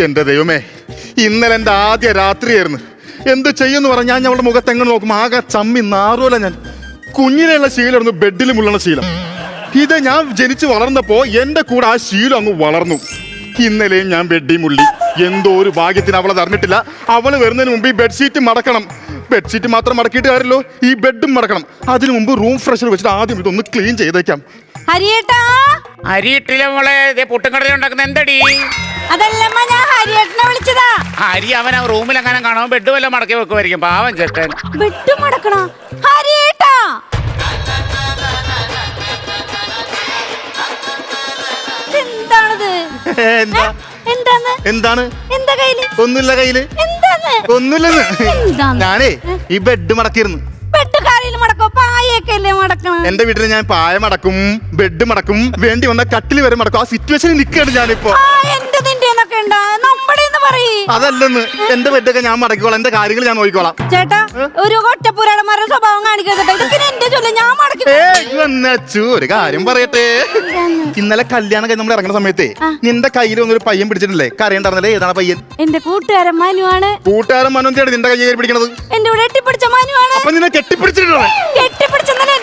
എന്റെ ദൈവമേ ഇന്നലെ എന്റെ ആദ്യ രാത്രിയായിരുന്നു. എന്ത് ചെയ്യുമെന്ന് പറഞ്ഞാൽ ഞാൻ അവളുടെ മുഖത്ത് എങ്ങനെ നോക്കും? ആകെ ചമ്മി നാറൂല ഞാൻ. കുഞ്ഞിനെയുള്ള ശീലമായിരുന്നു ബെഡിൽ മുള്ളണ ശീലം. ഇത് ഞാൻ ജനിച്ചു വളർന്നപ്പോ എന്റെ കൂടെ ആ ശീലം അങ്ങ് വളർന്നു. ഇന്നലെയും ഞാൻ ബെഡി മുള്ളി. എന്തോ ഒരു ഭാഗ്യത്തിന് അവളെ അറിഞ്ഞിട്ടില്ല. അവൾ വരുന്നതിന് മുമ്പ് ഈ ബെഡ്ഷീറ്റ് മടക്കണം. ബെഡ്ഷീറ്റ് മാത്രം മടക്കിയിട്ട് കാര്യമല്ലോ ഈ ബെഡും മടക്കണം. അതിനു മുമ്പ് റൂം ഫ്രഷർ വെച്ചിട്ട് ആദ്യം ഇതൊന്ന് ക്ലീൻ ചെയ്തേക്കാം. ഹരിയേട്ടാ! അരിയിട്ടില്ല മോളെ പുട്ടും കടലുണ്ടാക്കുന്ന ഉണ്ടാക്കുന്ന എന്തടി? അതല്ലമ്മ ഞാൻ ഹരിയേട്ടനെ വിളിച്ചതാ. ഹരി അവൻ ആ റൂമിൽ അങ്ങനെ കാണാൻ ബെഡ് വല്ല മടക്കി വെക്കുമായിരിക്കും. പാവം ചേട്ടൻ ബെഡ് മടക്കണ? ഹരിയേട്ടാ. എന്താണിത് എന്താ? എന്താണ് എന്താണ്? എന്താ കയ്യിൽ? ഒന്നുമില്ല കയ്യിൽ. എന്താണ് ഒന്നുമില്ലെന്ന്? ഞാനേ ഈ ബെഡ് മടക്കിയിരുന്നു. എന്റെ വീട്ടിൽ ഞാൻ പായ മടക്കും ബെഡ് മടക്കും വേണ്ടി വന്ന കട്ടിൽ വരെ മടക്കും. ആ സിറ്റുവേഷനിൽ നിൽക്കുകയാണ് ഞാനിപ്പോ. ഉണ്ടാ നമ്മുടെ അതല്ലെന്ന്. എന്റെ ബെഡൊക്കെ ഞാൻ മടക്കിക്കോളാം. എന്റെ കാര്യങ്ങൾ ഞാൻ നോക്കിക്കോളാം. ചേട്ടാ ഒരു ഒറ്റപ്പുരാടന്മാരുടെ സ്വഭാവം കാണിക്കരുത് ഒരു കാര്യം പറയട്ടെ. ഇന്നലെ കല്യാണം കഴിഞ്ഞ് നമ്മൾ ഇറങ്ങുന്ന സമയത്തേ നിന്റെ കയ്യിൽ ഒന്നൊരു പയ്യൻ പിടിച്ചിട്ടില്ലേ? കരയുണ്ടായിരുന്നല്ലേ ഏതാണ് പയ്യൻ? എന്റെ കൂട്ടുകാരൻ മനുവാണ് കൂട്ടുകാരൻ മനോന്തിയാണ് നിന്റെ കയ്യിൽ പിടിക്കുന്നത് പിടിക്കണത്. എന്റെ കൂടെ കെട്ടിപ്പിടിച്ച മനുവാണ് അപ്പൊ നിന്നെ കെട്ടിപ്പിടിച്ചിട്ടുണ്ടോ? കെട്ടിപ്പിടിച്ചെന്നല്ല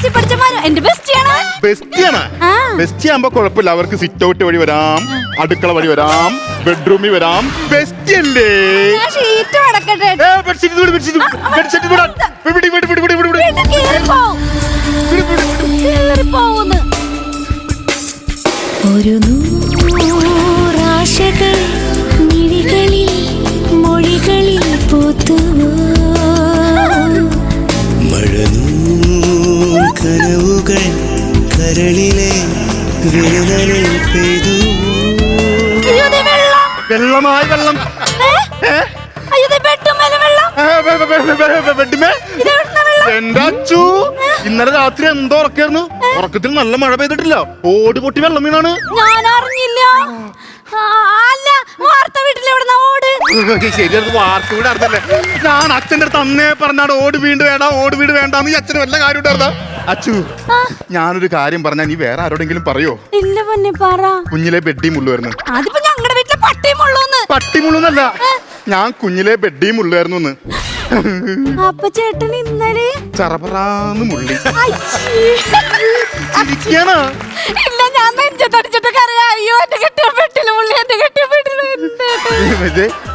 ക്ലാസ്സിൽ പഠിച്ച മനു എന്റെ ബെസ്റ്റിയാണ് അവൻ. ബെസ്റ്റിയാണ് ആ. ബെസ്റ്റി ആകുമ്പോ കുഴപ്പമില്ല അവർക്ക് സിറ്റ് ഔട്ട് വഴി വരാം അടുക്കള വഴി വരാം ബെഡ്റൂമിൽ വരാം ബെസ്റ്റി അല്ലേ ഞാൻ ഷീറ്റ് മടക്കട്ടെ ഏ, bedsheet ഇത് വിട്, bedsheet ഇത് വിട്, bedsheet ഇത് വിടാൻ. വിട്, വിട്, വിട്, വിട്, വിട്, വിട്. വീട്ടിൽ കേറിപ്പോവും. വിട്, വിട്, വിട്. കേറിപ്പോവുന്ന്. ഒരു നൂറാശകൾ എവിടുന്നാ വെള്ളം? എന്റെ അച്ചു ഇന്നലെ രാത്രി എന്തോ ഉറക്കായിരുന്നു. ഉറക്കത്തിൽ നല്ല മഴ പെയ്തിട്ടില്ല. ഓട് പൊട്ടി വെള്ളം വീണാണ്. ഞാൻ അറിഞ്ഞില്ല അല്ല വാർത്ത ഓട്? ശരിയാണ് അത് വാർത്ത വീട് അറിഞ്ഞല്ലേ ഞാൻ അച്ഛന്റെ അടുത്ത് അന്നേ പറഞ്ഞാണ് ഓട് വീട് വേണ്ട ഓട് വീട് വേണ്ടെന്ന് ഈ അച്ഛന് വല്ല കാര്യം ഉണ്ടായിരുന്ന? അച്ചു ഞാനൊരു കാര്യം പറഞ്ഞാ നീ വേറെ ആരോടെങ്കിലും പറയോ? ഇല്ല പൊന്നെ പറ. കുഞ്ഞിലെ ബെഡി മുള്ളുവായിരുന്നു അതിപ്പോ ഞങ്ങളുടെ വീട്ടിലെ പട്ടിയും ഉള്ളൂന്ന് പട്ടി മുള്ളുന്നല്ല ഞാൻ കുഞ്ഞിലെ ബെഡി മുള്ളായിരുന്നു അപ്പൊ ചേട്ടൻ ഇന്നലെ ചറപറാന്ന് മുള്ളി. ഇല്ല ഞാൻ നെഞ്ചത്തടിച്ചിട്ട് കരയാ. അയ്യോ എന്റെ കെട്ടിയ പെട്ടിൽ പുള്ളി എന്റെ കെട്ടിയ പെട്ടിൽ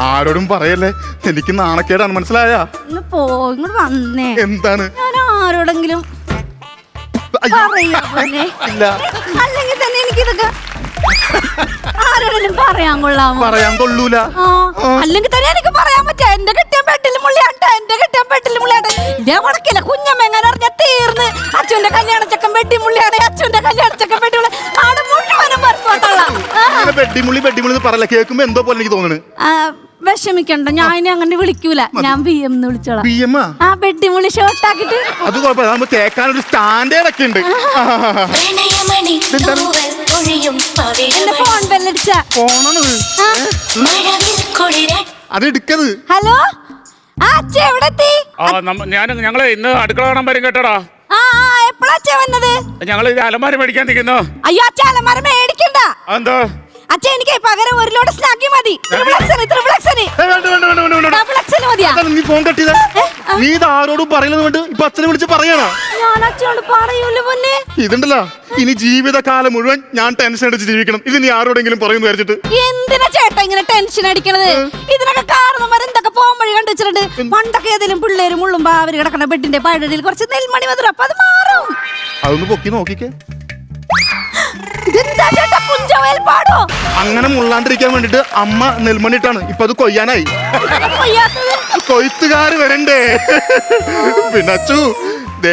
ആരോടും പറയല്ലേ? എനിക്ക് നാണക്കേടാണ് മനസ്സിലായ? വന്നേ. എന്താണ്? ഞാൻ ആരോടെങ്കിലും ഇല്ല. അല്ലെങ്കിൽ തന്നെ എനിക്കിതൊക്കെ ആരോടെങ്കിലും പറയാൻ കൊള്ളാമോ? പറയാൻ കൊള്ളൂല. ആ, അല്ലെങ്കിൽ തന്നെ എനിക്ക് പറയാൻ പറ്റാ എന്റെ കെട്ടിയ പെട്ടിൽ മുള്ളിയാട്ട എന്റെ കെട്ടിയ പെട്ടിൽ മുള്ളിയാട്ട ഇതേ മുടക്കില്ല കുഞ്ഞമ്മ എങ്ങനെ അറിഞ്ഞ തീർന്ന്. അച്ഛന്റെ കല്യാണ ചക്കൻ പെട്ടി മുള്ളിയാണ് അച്ഛന്റെ കല്യാണ ചക്കൻ പെട്ടി മുള്ളി ആടെ മുഴുവനും പരത്തോട്ടുള്ള അങ്ങനെ ബെഡിമുള്ളി ബെഡിമുള്ളി എന്ന് പറയല കേൾക്കുമ്പോ എന്തോ പോലെ എനിക്ക് തോന്നുന്നു വിഷമിക്കണ്ട. ഞാൻ ഇനി അങ്ങനെ വിളിക്കൂല. ഞാൻ ബി എം എന്ന് വിളിച്ചോളാം. എം ആ? പെട്ടി ഷോർട്ട് ആക്കിട്ട് അത് കുഴപ്പമില്ല. നമ്മൾ തേക്കാനൊരു ഒക്കെ ഉണ്ട് എന്റെ ഫോൺ ബെല്ലടിച്ച അത് എടുക്കത് ഹലോ? ആ അച്ഛ എവിടെ എത്തി ആ നമ്മ ഞാൻ ഞങ്ങൾ ഇന്ന് അടുക്കള കാണാൻ വരും കേട്ടോടാ. ആ ആ എപ്പോഴാ വന്നത്? ഞങ്ങൾ അലമാര മേടിക്കാൻ നിൽക്കുന്നു അയ്യോ അച്ഛ അലമാര മേടിക്കണ്ട. അതെന്തോ? അച്ഛ എനിക്ക് പകരം ഒരു ലോഡ് സ്നാക്കി മതി. ത്രിപിൾ എക്സന് ത്രിപിൾ എക്സന് വേണ്ട വേണ്ട വേണ്ട വേണ്ട വേണ്ട. ഡബിൾ എക്സന് മതിയാ? അതാണ് നീ ഫോൺ കട്ടിയത് നീ ഇത് ആരോടും പറയുന്നത് കൊണ്ട് ഇപ്പൊ അച്ഛനെ വിളിച്ച് പറയണ? ഞാൻ അച്ഛനോട് പറയൂല പൊന്നെ. ഇതുണ്ടല്ലോ. ഇനി ജീവിതകാലം മുഴുവൻ ഞാൻ ടെൻഷൻ അടിച്ച് ജീവിക്കണം. ഇത് നീ ആരോടെങ്കിലും പറയുന്നു വിചാരിച്ചിട്ട്. എന്തിനാ ചേട്ടാ ഇങ്ങനെ ടെൻഷൻ അടിക്കണത്? ഇതിനൊക്കെ കാരണവന്മാർ എന്തൊക്കെ പോകാൻ വഴി കണ്ടുവച്ചിട്ടുണ്ട്? പണ്ടൊക്കെ ഏതെങ്കിലും പിള്ളേരും മുള്ളുമ്പോ അവർ കിടക്കണ ബെഡിന്റെ പഴടിയിൽ കുറച്ച് നെൽമണി മധുരം അപ്പൊ അത് മാറും. അതൊന്ന് പൊക്കി നോക്കിക്കേ. അങ്ങനെ മുള്ളാണ്ടിരിക്കാൻ വേണ്ടിട്ട് അമ്മ നെൽമണിട്ടാണ് ഇപ്പൊ അത് കൊയ്യാനായി കൊയ്ത്തുകാര് വരണ്ടേ? പിന്നെ അച്ചു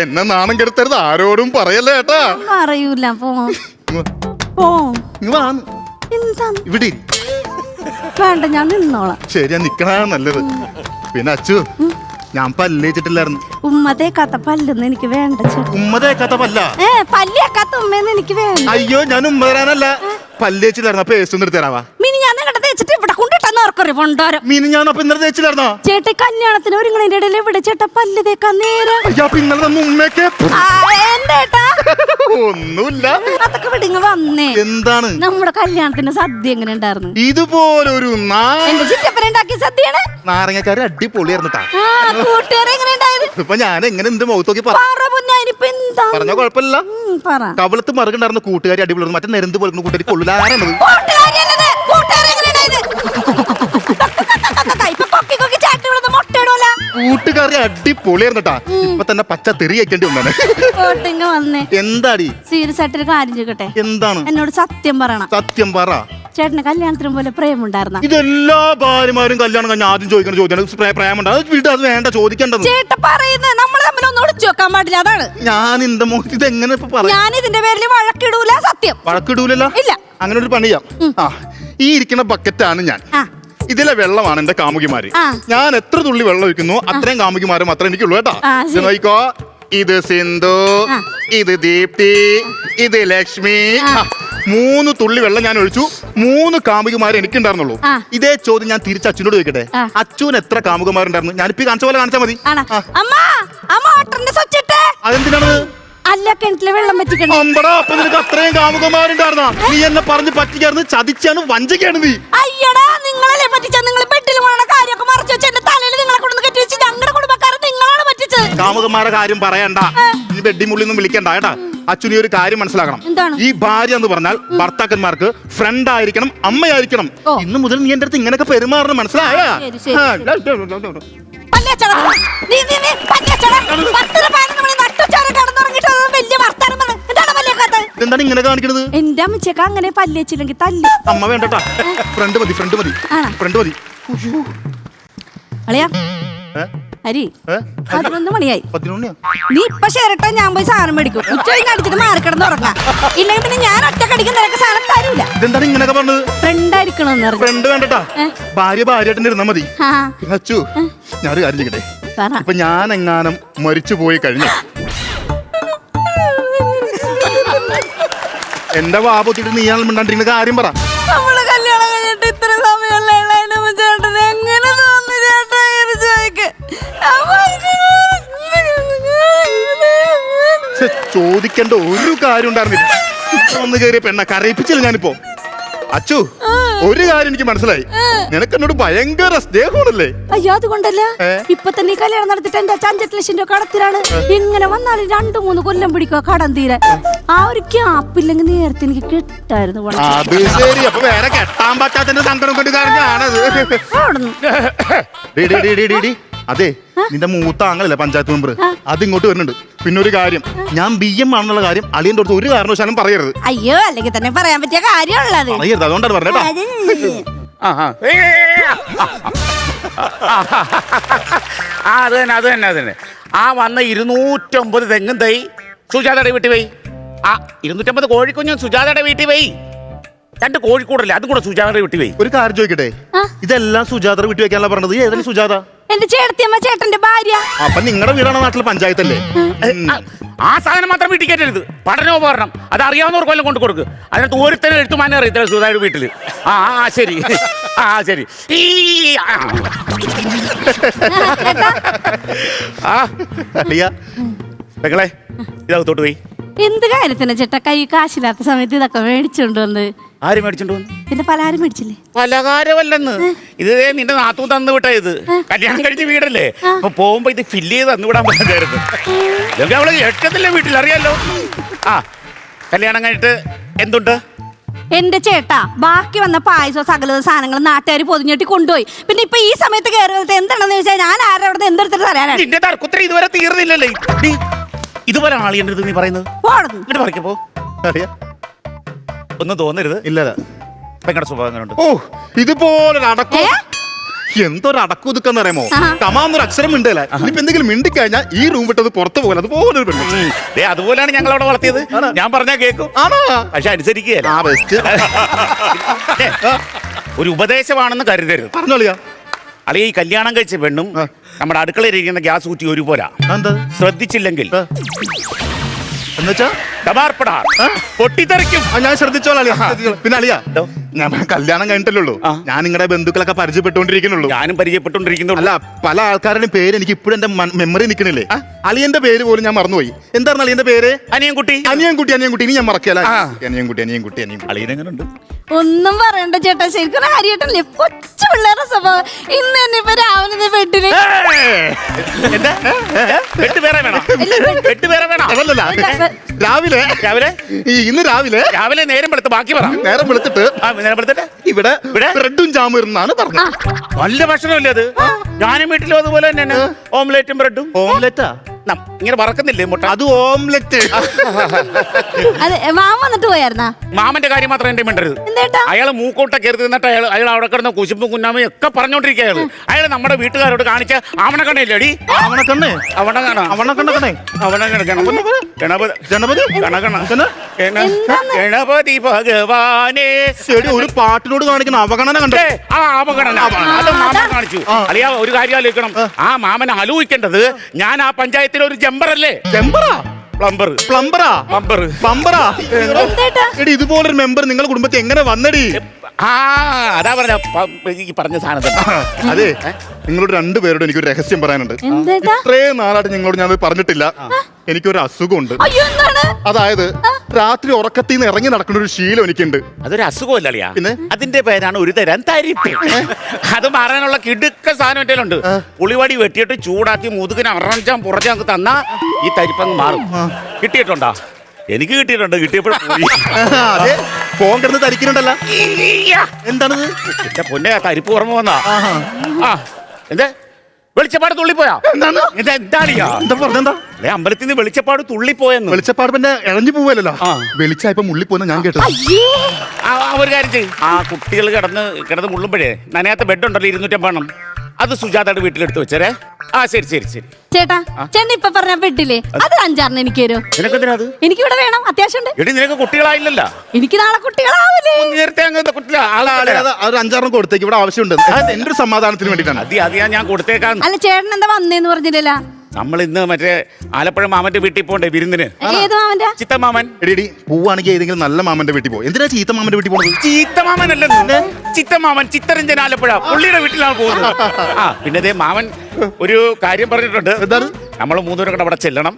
എന്നെ നാണം കെടുത്തരുത്. ആരോടും പറയല്ലേ ഏട്ടാ പറയൂല ഇവിടെ. വേണ്ട ഞാൻ നിന്നോളാം. ശരിയാ നിക്കണ നല്ലത്. പിന്നെ അച്ചു ഞാൻ പല്ലേച്ചിട്ടില്ലായിരുന്നു ഉമ്മ തേക്കാത്ത പല്ലൊന്നും എനിക്ക് വേണ്ട ചേട്ടാ. ഉമ്മ തേക്കാത്ത പല്ല? പല്ലേക്കാത്ത ഉമ്മയൊന്നും എനിക്ക് വേണ്ട. അയ്യോ ഞാൻ ഉമ്മ തരാനല്ല. പല്ലേച്ചില്ലായിരുന്നു അപ്പൊ ഏസ്റ്റ് ഒന്ന് എടുത്തരാവാ മിനി ഞാൻ നിങ്ങളുടെ തേച്ചിട്ട് ഇവിടെ കൊണ്ടിട്ടെന്ന് മിനി ഞാൻ അപ്പൊ ഇന്നലെ തേച്ചില്ലായിരുന്നോ? ചേട്ടൻ കല്യാണത്തിന് ഒരുങ്ങണതിന്റെ ഇടയിൽ ഇവിടെ ചേട്ടാ പല്ല് തേക്കാൻ നേരം? ഇന്നലെ ഉമ്മയൊക്കെ എന്തേട്ടാ ഒന്നുമില്ല. അതൊക്കെ വന്നേ. എന്താണ്? നമ്മുടെ കല്യാണത്തിന്റെ സദ്യ എങ്ങനെ ഉണ്ടായിരുന്നു? ഇതുപോലൊരു നാ എന്റെ ചിറ്റപ്പൻ ഉണ്ടാക്കിയ സദ്യയാണ്? നാരങ്ങക്കാര് അടിപൊളിയായിരുന്നു ട്ടാ. ആ കൂട്ടുകാരെ എങ്ങനെ ഇപ്പൊ ഞാൻ എങ്ങനെ എന്ത് പറ. എന്താ? പറഞ്ഞ കുഴപ്പമില്ല. ഉം, പറ. കവളത്ത് മറുകുണ്ടായിരുന്ന കൂട്ടുകാരി അടിപൊളിയായിരുന്നു. മറ്റേ നെരന്ത് പോലെ കൂട്ടുകാരി കൂട്ടുകാരിയല്ലത്, കൂട്ടുകാരി അടിപൊളിയായിരുന്നു ഇപ്പൊ തന്നെ പച്ച തെറി കഴിക്കേണ്ടി വന്നാണ് വന്നേ. എന്താടി? സീരിയസ് ആയിട്ടൊരു കാര്യം ചോദിക്കട്ടെ? എന്താണ്? എന്നോട് സത്യം പറയണം. സത്യം പറ. ചേട്ടന് കല്യാണത്തിനും പോലെ പ്രേമുണ്ടായിരുന്ന? ഇതെല്ലാ ഭാര്യമാരും കല്യാണം കഴിഞ്ഞ ആദ്യം ചോദിക്കുന്ന ചോദ്യമാണ്. പ്രേമുണ്ട്. വീട്ടിൽ അത് വേണ്ട ചോദിക്കേണ്ടത്. ചേട്ട പറയുന്നത് നമ്മൾ തമ്മിൽ ഒന്ന് ഒളിച്ചു വെക്കാൻ പാടില്ല അതാണ്. ഞാൻ എന്റെ മുഖത്ത് ഇത് എങ്ങനെ ഞാൻ ഇതിന്റെ പേരിൽ വഴക്കിടൂല സത്യം. വഴക്കിടൂലല്ലോ? ഇല്ല. അങ്ങനെ ഒരു പണിയാ. ആ ഈ ഇരിക്കുന്ന ബക്കറ്റാണ് ഞാൻ. ഇതിലെ വെള്ളമാണ് എന്റെ കാമുകിമാര്. ഞാൻ എത്ര തുള്ളി വെള്ളം ഒഴിക്കുന്നു അത്രയും കാമുകിമാര് മാത്രമേ എനിക്കുള്ളൂ കേട്ടോ. ആ, ഇത് സിന്ധു ഇത് ദീപ്തി ഇത് ലക്ഷ്മി. മൂന്ന് തുള്ളി വെള്ളം ഞാൻ ഒഴിച്ചു. മൂന്ന് കാമുകിമാരെ എനിക്കുണ്ടായിരുന്നുള്ളൂ. ഇതേ ചോദ്യം ഞാൻ തിരിച്ച് അച്ഛനോട് ചോദിക്കട്ടെ. അച്ഛൻ എത്ര കാമുകമാരുണ്ടായിരുന്നു? ഞാനിപ്പോ കാണിച്ച പോലെ കാണിച്ചാൽ മതി. അതെന്തിനാണ് അല്ല കിണറ്റിലെ വെള്ളം പറ്റിക്കണം അമ്പടാ അപ്പൊ നിനക്ക് അത്രയും കാമുകമാരുണ്ടായിരുന്ന നീ എന്നെ പറഞ്ഞ് പറ്റിക്കായിരുന്നു ചതിച്ചാണ് വഞ്ചിക്കാണ് നീ. അയ്യടാ നിങ്ങളല്ലേ പറ്റിച്ച നിങ്ങൾ ബെഡിൽ വീണ കാര്യമൊക്കെ മറച്ചു വെച്ച് എന്റെ തലയിൽ നിങ്ങളെ കൊണ്ടു കെട്ടി വെച്ച് ഞങ്ങളുടെ കുടുംബക്കാരെ നിങ്ങളാണ് പറ്റിച്ചത്. കാമുകന്മാരുടെ കാര്യം പറയണ്ട. നീ വെഡിമുള്ളിൽ വിളിക്കണ്ട കേട്ടാ? അച്ഛൻ ഒരു കാര്യം മനസ്സിലാക്കണം? ഈ ഭാര്യ എന്ന് പറഞ്ഞാൽ ഭർത്താക്കന്മാർക്ക് ഫ്രണ്ട് ആയിരിക്കണം അമ്മയായിരിക്കണം. ഇന്ന് മുതൽ നീ എന്റെ അടുത്ത് ഇങ്ങനെയൊക്കെ പെരുമാറണം മനസ്സിലായ. നീ, നീ, നീ. പത്തര പതിനൊന്ന് മണി നട്ടുച്ചോര കിടന്നുറങ്ങിയിട്ട് എന്താണ് ഇങ്ങനെ കാണിക്കണത്? എന്റെ അമ്മച്ചേക്ക് അങ്ങനെ പല്ലേച്ചില്ലെങ്കിൽ തല്ലി. അമ്മ വേണ്ടട്ടാ. ഫ്രണ്ട് മതി ഫ്രണ്ട് മതി. ആണോ? ഫ്രണ്ട് മതി. അളിയാ. ഏ? അരി ഏ? പതിനൊന്ന് മണിയായി. പതിനൊന്നിയാ നീ ഇപ്പൊ ഷെയറിട്ടാ ഞാൻ പോയി സാധനം മേടിക്കും. ഉച്ച കഴിഞ്ഞ് അടിച്ചിട്ട് മാറിക്കിടന്ന് ഉറങ്ങാം. ഇല്ലെങ്കിൽ പിന്നെ ഞാൻ ഒറ്റക്കടിക്കും നിനക്ക് സാധനം തരൂല. ഇതെന്താണ് ഇങ്ങനെയൊക്കെ പറഞ്ഞത്? ഫ്രണ്ട് ആയിരിക്കണമെന്ന് പറഞ്ഞു. ഫ്രണ്ട് വേണ്ടട്ടാ. ഏ? ഭാര്യ ഭാര്യയായിട്ട് ഇരുന്നാ മതി. ആ. അച്ചു ഞാനൊരു കാര്യം ചെയ്യട്ടെ? പറ. ഇപ്പൊ ഞാൻ എങ്ങാനും മരിച്ചു പോയി കഴിഞ്ഞു എന്റെ വാപത്തിട്ട് നീ ഞാൻ മിണ്ടാണ്ടിരിക്കുന്ന കാര്യം പറ. നമ്മൾ കല്യാണം കഴിഞ്ഞിട്ട് ഇത്ര സമയമുള്ള ചേട്ടൻ എങ്ങനെ തോന്നി ചേട്ടാ എന്ന് ചോദിക്ക്. ചോദിക്കേണ്ട ഒരു കാര്യം ഉണ്ടായിരുന്നില്ല. ഒന്ന് കയറിയ പെണ്ണ കരയിപ്പിച്ചില്ല ഞാനിപ്പോ. അച്ചു ഒരു കാര്യം എനിക്ക് മനസ്സിലായി. നിനക്ക് എന്നോട് ഭയങ്കര സ്നേഹമാണല്ലേ? അയ്യോ അതുകൊണ്ടല്ല. ഇപ്പൊ തന്നെ കല്യാണം നടത്തിട്ട് എന്റെ അഞ്ചെട്ട് ലക്ഷം രൂപ കടത്തിലാണ്. ഇങ്ങനെ വന്നാലും രണ്ടു മൂന്ന് കൊല്ലം പിടിക്കുക കടം തീരെ. ആ ഒരു ക്യാപ്പില്ലെങ്കിൽ നേരത്തെ എനിക്ക് കിട്ടായിരുന്നു. അത് ശരി അപ്പൊ വേറെ കെട്ടാൻ പറ്റാത്തതിന്റെ സങ്കടം കൊണ്ട് കാരണമാണത്. അതെ നിന്റെ മൂത്ത ആങ്ങളല്ലേ പഞ്ചായത്ത് മെമ്പർ അത് ഇങ്ങോട്ട് വരുന്നുണ്ട്. പിന്നെ ഒരു കാര്യം ഞാൻ ബി എം ആണെന്നുള്ള കാര്യം അളിയന്റെ അടുത്ത് ഒരു കാരണവശാലും പറയരുത്. അയ്യോ അല്ലെങ്കിൽ തന്നെ പറയാൻ പറ്റിയ കാര്യമുള്ളത്. പറയരുത് അതുകൊണ്ടാണ് പറഞ്ഞേട്ടാ. ആ അത് തന്നെ അത് തന്നെ അത് തന്നെ. ആ വന്ന ഇരുന്നൂറ്റമ്പത് തെങ്ങും തൈ സുജാതയുടെ വീട്ടിൽ പോയി. ആ ഇരുന്നൂറ്റമ്പത് കോഴിക്കുഞ്ഞും സുജാതയുടെ വീട്ടിൽ പോയി. രണ്ട് കോഴിക്കൂടല്ലേ അതും കൂടെ സുജാതയുടെ വീട്ടിൽ പോയി. ഒരു കാര്യം ചോദിക്കട്ടെ. ഇതെല്ലാം സുജാതയുടെ വീട്ടിൽ വെക്കാനുള്ള പറഞ്ഞത്. ഏതെങ്കിലും ഏതാണ് സുജാത? എന്റെ ചേട്ടത്തിയമ്മ ചേട്ടന്റെ ഭാര്യ. അപ്പൊ നിങ്ങളുടെ വീടാണ് നാട്ടിലെ പഞ്ചായത്തല്ലേ? ആ, ആ സാധനം മാത്രം വീട്ടിൽ കയറ്റരുത്. പഠനോപകരണം. അത് അറിയാവുന്നവർക്ക് കൊണ്ടു കൊണ്ട് കൊടുക്ക്. അതിനകത്ത് ഒരുത്തനും എഴുത്തുമാനെ അറിയത്തില്ല സുധായുടെ വീട്ടിൽ ആ ആ ശരി. ആ ശരി. ഈ ആ. ആ. അളിയ പെങ്ങളെ ഇതകത്തോട്ട് പോയി. എന്ത് കാര്യത്തിനാ ചേട്ടാ? കൈ കാശില്ലാത്ത സമയത്ത് ഇതൊക്കെ മേടിച്ചുകൊണ്ട് വന്ന് ആര് മേടിച്ചോണ്ട് വന്നു? പിന്നെ പലഹാരം മേടിച്ചില്ലേ? പലകാരമല്ലെന്ന് ഇത് ദേ നിന്റെ നാത്തു തന്നു വിട്ട ഇത്. കല്യാണം കഴിഞ്ഞ വീടല്ലേ? അപ്പൊ പോകുമ്പോ ഇത് ഫില്ല് ചെയ്ത് തന്നു വിടാൻ പറഞ്ഞായിരുന്നു. ഇതൊക്കെ അവൾ എട്ടത്തില്ല വീട്ടിൽ അറിയാലോ? ആ കല്യാണം കഴിഞ്ഞിട്ട് എന്തുണ്ട്? എന്റെ ചേട്ടാ ബാക്കി വന്ന പായസോ സകല സാധനങ്ങൾ നാട്ടുകാർ പൊതിഞ്ഞിട്ട് കൊണ്ടുപോയി. പിന്നെ ഇപ്പൊ ഈ സമയത്ത് കയറുന്നത് എന്താണെന്ന് ചോദിച്ചാൽ ഞാൻ ആരുടെ അവിടെ എന്തെടുത്തിട്ട് തരാനാണ്? നിന്റെ തർക്കുത്തരം ഇതുവരെ തീർന്നില്ലല്ലേ? നീ ഇതുപോലെ അടുത്ത് നീ പറയുന്നത്? പോടുന്നു. എന്നിട്ട് പറിക്കപ്പോ അളിയ ഒന്നും തോന്നരുത്. ഇല്ലല്ല. ഭയങ്കര സ്വഭാവം ഓ ഇതുപോലെ അടക്കം? ഏ? എന്തൊരു അടക്കുതുക്കെന്ന് അറിയാമോ? ആഹാ. കമാന്നൊരു അക്ഷരം മിണ്ടല്ല? ഇപ്പൊ എന്തെങ്കിലും മിണ്ടിക്കഴിഞ്ഞാൽ ഈ റൂം വിട്ടത് പുറത്തു പോകല അതുപോലെ ഒരു പെണ്ണ്. ദേ അതുപോലെയാണ് ഞങ്ങൾ അവിടെ വളർത്തിയത് ഞാൻ പറഞ്ഞാ കേൾക്കും ആണോ? പക്ഷെ അനുസരിക്കുകയല്ല. ഒരു ഉപദേശമാണെന്ന് കരുതരുത്. പറഞ്ഞോളിയാ അളിയ. ഈ കല്യാണം കഴിച്ച പെണ്ണും. നമ്മുടെ അടുക്കളയിൽ ഇരിക്കുന്ന ഗ്യാസ് കുറ്റി ഒരുപോലെ. ശ്രദ്ധിച്ചില്ലെങ്കിൽ. എന്നുവെച്ചാ ഡബാർപ്പടാ ആ? പൊട്ടിത്തെറിക്കും. ആ, ഞാൻ ശ്രദ്ധിച്ചോളാം അളിയാ. ശ്രദ്ധിച്ചോളാം. പിന്നെ അളിയാ ഞാൻ കല്യാണം കഴിഞ്ഞിട്ടല്ലേ ഞാൻ നിങ്ങളുടെ ബന്ധുക്കളൊക്കെ പരിചയപ്പെട്ടുകൊണ്ടിരിക്കുന്നുള്ളൂ. ഞാനും പരിചയപ്പെട്ടുകൊണ്ടിരിക്കുന്നു അല്ല പല ആൾക്കാരുടെയും പേര് എനിക്ക് ഇപ്പോഴും എന്റെ മെമ്മറി നിൽക്കണില്ലേ അളിയന്റെ പേര് പോലും ഞാൻ മറന്നുപോയി. എന്താണ് അളിയന്റെ പേര്? അനിയൻകുട്ടി. അനിയൻകുട്ടി അനിയൻകുട്ടി. ഇനി ഞാൻ മറക്കല ആ. അനിയൻകുട്ടി അനിയൻകുട്ടി അനിയൻകുട്ടി. അളിയനെങ്ങനുണ്ട് ഒന്നും പറയണ്ട ചേട്ടാ. ശരിക്കും ഹരിയേട്ടല്ലേ കൊച്ചു പിള്ളേരുടെ സ്വഭാവം. ഇന്ന് തന്നെ ഇപ്പൊ രാവിലെ വെട്ടിന് ബെഡിൽ അതല്ലല്ല. രാവിലെ രാവിലെ? ഈ ഇന്ന് രാവിലെ രാവിലെ നേരം വെളുത്ത് ബാക്കി പറ. നേരം വെളുത്തിട്ട് ആ നേരം വെളുത്തിട്ട്? ഇവിടെ ഇവിടെ? ബ്രെഡും ജാമും ഇരുന്നാണ് പറഞ്ഞത്. നല്ല ഭക്ഷണമല്ലേ അത്? ഞാനും വീട്ടിലും അതുപോലെ തന്നെയാണ് ഓംലേറ്റും ബ്രെഡും. ഓംലെറ്റാ? നം- ഇങ്ങനെ വറക്കുന്നില്ലേ മുട്ട? അത് ഓംലെറ്റ്. അതെ മാമ വന്നിട്ട് പോയായിരുന്നാ? മാമന്റെ കാര്യം മാത്രം എന്റെ മിണ്ടരുത്. എന്തേട്ടാ? അയാൾ മൂക്കോട്ട കയറി നിന്നിട്ട് അയാൾ അയാൾ അവിടെ കിടന്ന കുശുമ്പും കുന്നാമയും ഒക്കെ പറഞ്ഞോണ്ടിരിക്കുക അയാൾ അയാൾ നമ്മുടെ വീട്ടുകാരോട് കാണിച്ച ആവണ കണ്ണയില്ലേടി അവനെ കണ്ണേ അവണ കാണാ അവനെ കണ്ണ കണ്ണേ അവണ ഗണപതി. ഗണപതി? ജനപതി ഗണഗണ. എന്നാ? ഗണ- ഗണപതി ഭഗവാനെ. ശരി ഒരു പാട്ടിനോട് കാണിക്കുന്ന. അവഗണന കണ്ടേ? ആ അവഗണന. അത്. മാമൻ കാണിച്ചു അളിയാ ഒരു കാര്യം ആലോചിക്കണം. ആ. മാമൻ ആലോചിക്കേണ്ടത് ഞാൻ ആ പഞ്ചായത്തിലെ ഒരു ജമ്പറല്ലേ? ചെമ്പറാ പ്ലംബർ പ്ലംബറാ? പ്ലംബർ പ്ലംബറാ? എടി ഇതുപോലൊരു മെമ്പർ നിങ്ങളുടെ കുടുംബത്തിൽ എങ്ങനെ വന്നടി? ആ അതാ പറഞ്ഞ. പ- ഈ പറഞ്ഞ സാധനം തന്നെ. അതെ. നിങ്ങളോട് രണ്ടുപേരോട് എനിക്കൊരു രഹസ്യം പറയാനുണ്ട്. എന്തേട്ടാ ഇത്രയും നാളായിട്ട് നിങ്ങളോട് ഞാൻ പറഞ്ഞിട്ടില്ല. എനിക്കൊരു അസുഖമുണ്ട്. അയ്യോ എന്താണ്? അതായത് രാത്രി ഉറക്കത്തിൽ നിന്ന് ഇറങ്ങി നടക്കുന്ന ഒരു ശീലം എനിക്കുണ്ട്. അതൊരു അസുഖമല്ല അളിയാ. പിന്നെ? അതിന്റെ പേരാണ് ഒരു തരം തരിപ്പ്. അത് മാറാനുള്ള കിടുക്ക സാധനം എന്റെ ഉണ്ട് പുളിവടി വെട്ടിയിട്ട് ചൂടാക്കി മുതുകിന് അറഞ്ചാൻ പുറച്ചാൻ തന്നാ ഈ തരിപ്പങ്ങ് മാറും. കിട്ടിയിട്ടുണ്ടോ? എനിക്ക് കിട്ടിയിട്ടുണ്ട്. കിട്ടിയപ്പോഴും പോയി. അതെ. ഫോൺ കിടന്ന് തരിക്കുന്നുണ്ടല്ല. എന്താണത്? എന്റെ പൊന്നെ തരിപ്പ് ഓർമ്മ വന്നാ. ആ എന്തേ? വെളിച്ചപ്പാട് തുള്ളിപ്പോയാ? എന്താണ്? എന്താ അല്ലെ അമ്പലത്തിൽ നിന്ന് വെളിച്ചപ്പാട് തുള്ളിപ്പോയെന്ന്. വെളിച്ചപ്പാട് പിന്നെ ഇഴഞ്ഞു പോവല്ലോ ആ. വെളിച്ചായപ്പോ മുള്ളി പോന്ന ഞാൻ കേട്ടു ആ ഒരു കാര്യം ചെയ്യും. ആ കുട്ടികൾ കിടന്ന് കിടന്ന് മുള്ളുമ്പോഴേ നനയാത്ത ബെഡ് ഉണ്ടല്ലോ ഇരുന്നൂറ്റമ്പണ്ണം അത് സുജാതയുടെ വീട്ടിലെടുത്ത് വെച്ചേരേ. ആ ശരി ശരി ശരി. ചേട്ടാ ചേട്ടൻ ഇപ്പൊ പറഞ്ഞ വെട്ടില്ലേ അത് അഞ്ചാറിന് എനിക്ക് തരുമോ നിനക്കെന്തിനാ അത്? എനിക്കിവിടെ വേണം അത്യാവശ്യമുണ്ട്. എടി നിനക്ക് കുട്ടികളായില്ലല്ലോ. എനിക്ക് നാളെ കുട്ടികളാവില്ലേ നേരത്തെ അങ്ങനത്തെ അല്ല, അത് ഒരു അഞ്ചാറെണ്ണം കൊടുത്തേക്ക് ഇവിടെ ആവശ്യമുണ്ട്. അത് എന്റെ ഒരു സമാധാനത്തിന് വേണ്ടിയിട്ടാണ്. അതി അത് ഞാൻ കൊടുത്തേക്കാം. അല്ല ചേട്ടൻ എന്താ വന്നേന്ന് പറഞ്ഞില്ലല്ലോ? നമ്മൾ ഇന്ന് മറ്റേ ആലപ്പുഴ മാമന്റെ വീട്ടിൽ പോണ്ടേ വിരുന്നിന്? ഏത് മാമന്റെ? ചിത്തമാമൻ. എടി എടി പോവാണെങ്കിൽ ഏതെങ്കിലും നല്ല മാമന്റെ വീട്ടിൽ പോകും. എന്തിനാ ചീത്ത മാമന്റെ വീട്ടിൽ പോണത് ചീത്തമാമൻ അല്ലെന്ന് ചിത്തമാമൻ ചിത്തരഞ്ജൻ ആലപ്പുഴ. പുള്ളിയുടെ വീട്ടിലാണ് പോകുന്നത്. ആ പിന്നെ ദേ മാമൻ ഒരു കാര്യം പറഞ്ഞിട്ടുണ്ട്. എന്താണ്? നമ്മൾ മൂന്നുപേരും കൂടെ അവിടെ ചെല്ലണം.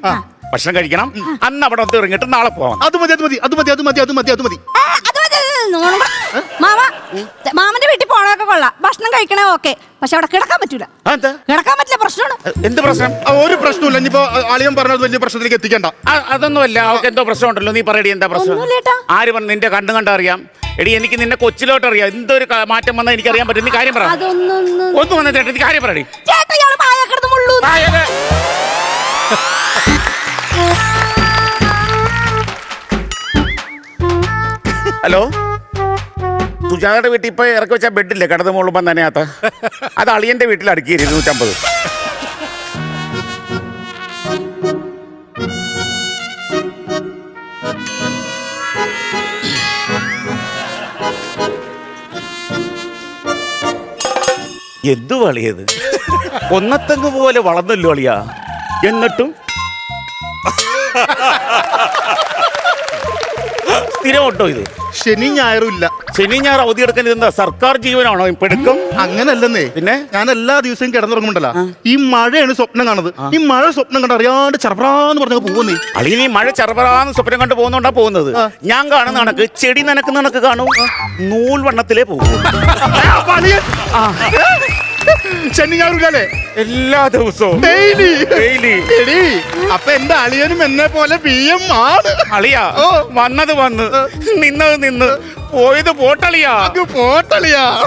ഭക്ഷണം കഴിക്കണം. അന്ന് അവിടെ ഇറങ്ങിട്ട് ഇറങ്ങിയിട്ട് നാളെ പോവാം. അത് മതി അത് മതി അത് മതി അത് മതി അത് മതി അത് മതി. ആ. മാമ മാമന്റെ വീട്ടിൽ പോണൊക്കെ കൊള്ളാം. ഭക്ഷണം കഴിക്കണേ ഓക്കെ പക്ഷെ അവിടെ കിടക്കാൻ പറ്റൂല. ആ, എന്താ? കിടക്കാൻ പറ്റില്ല പ്രശ്നമാണ്. എന്ത് പ്രശ്നം? ആ, ഒരു പ്രശ്നമില്ല ഇനിയിപ്പോ ആളിയം പറഞ്ഞത് വലിയ പ്രശ്നത്തിലേക്ക് എത്തിക്കണ്ട. ആ, അതൊന്നുമല്ല. അവൾക്ക് എന്തോ പ്രശ്നമുണ്ടല്ലോ. നീ പറയടി എന്താ പ്രശ്നം? ഒന്നുമില്ലേട്ടാ. ആര് പറഞ്ഞു? നിന്റെ കണ്ടും കണ്ടറിയാം എടി എനിക്ക് നിന്നെ കൊച്ചിലോട്ട് അറിയാം എന്തൊരു ക- മാറ്റം വന്നാൽ എനിക്ക് അറിയാൻ പറ്റും. നീ കാര്യം പറ. ഒന്നും വന്ന ചേട്ടൻ നീ കാര്യം പറയടി. ചേട്ടാ ഇയാൾ മായ കിടന്ന് മുള്ളൂ സുജാതയുടെ വീട്ടിൽ ഇപ്പൊ ഇറക്കി വെച്ച ബെഡില്ലേ കിടന്ന് മുള്ളുമ്പം തന്നെയാത്ത അത് അളിയന്റെ വീട്ടിൽ അടുക്കി ഇരുന്നൂറ്റമ്പത് എന്തു വളിയത് കൊന്നത്തെങ്ങ് പോലെ വളർന്നല്ലോ അളിയാ. എന്നിട്ടും? സ്ഥിരമുണ്ടോ ഇത്? ശനി ഞായറും ഇല്ല. ശനി ഞായർ അവധി എടുക്കാൻ ഇതെന്താ സർക്കാർ ജീവനാണോ പെടുക്കും? അങ്ങനല്ലെന്നേ. പിന്നെ? ഞാൻ എല്ലാ ദിവസവും കിടന്നുറങ്ങുണ്ടല്ലോ ഈ മഴയാണ് സ്വപ്നം കാണുന്നത്. ഈ മഴ സ്വപ്നം കണ്ട് അറിയാണ്ട് ചറപ്രാന്ന് പറഞ്ഞ പോകുന്നേ അല്ലെങ്കിൽ ഈ മഴ ചെറുപറാന്ന് സ്വപ്നം കണ്ട് പോകുന്നോണ്ടാ പോകുന്നത്. ഞാൻ കാണുന്ന കണക്ക് ചെടി നനക്കുന്ന കണക്ക് കാണും. നൂൽ വണ്ണത്തിലേ പോകും ശനി ഞായറും എല്ലാ ദിവസവും. ഡെയിലി ഡെയിലി എടി അപ്പൊ എന്റെ അളിയനും എന്നെ പോലെ ബി എം ആണ്. അളിയാ. വന്നത് വന്ന് നിന്നത് നിന്ന് പോയത് പോട്ടളിയാ. പോട്ടളിയാ.